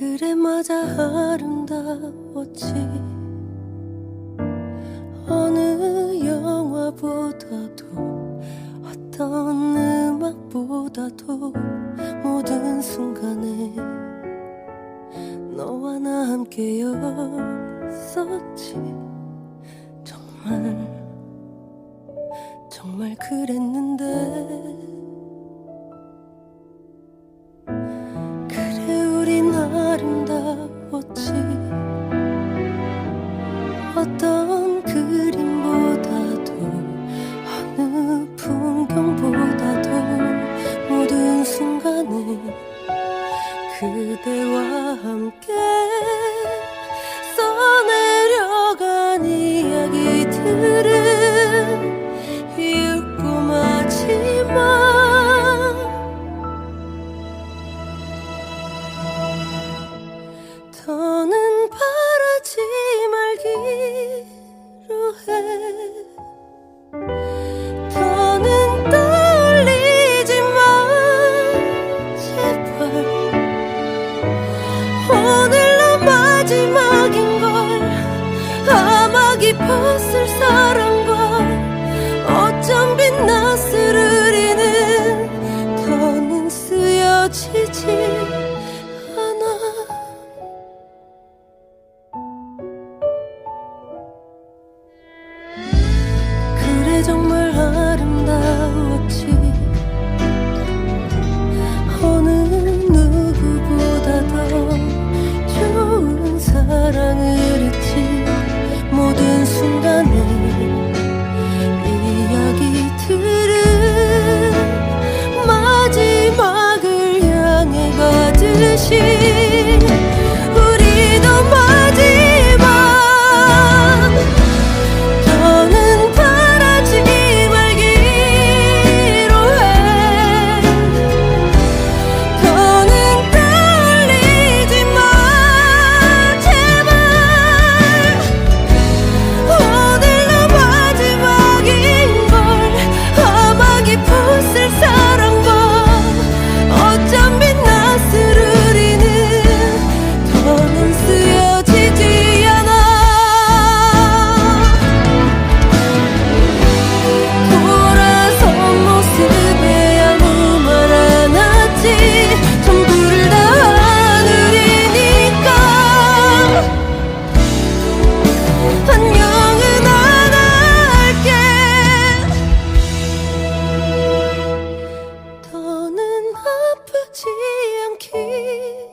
그래 맞아 아름다웠지. 어느 영화보다도 어떤 음악보다도 모든 순간에 너와 나 함께였었지. 정말 정말 그랬는데. 너와 함께 써내려간 이야기들을 그 슬슬 사랑 için. 아프지 않길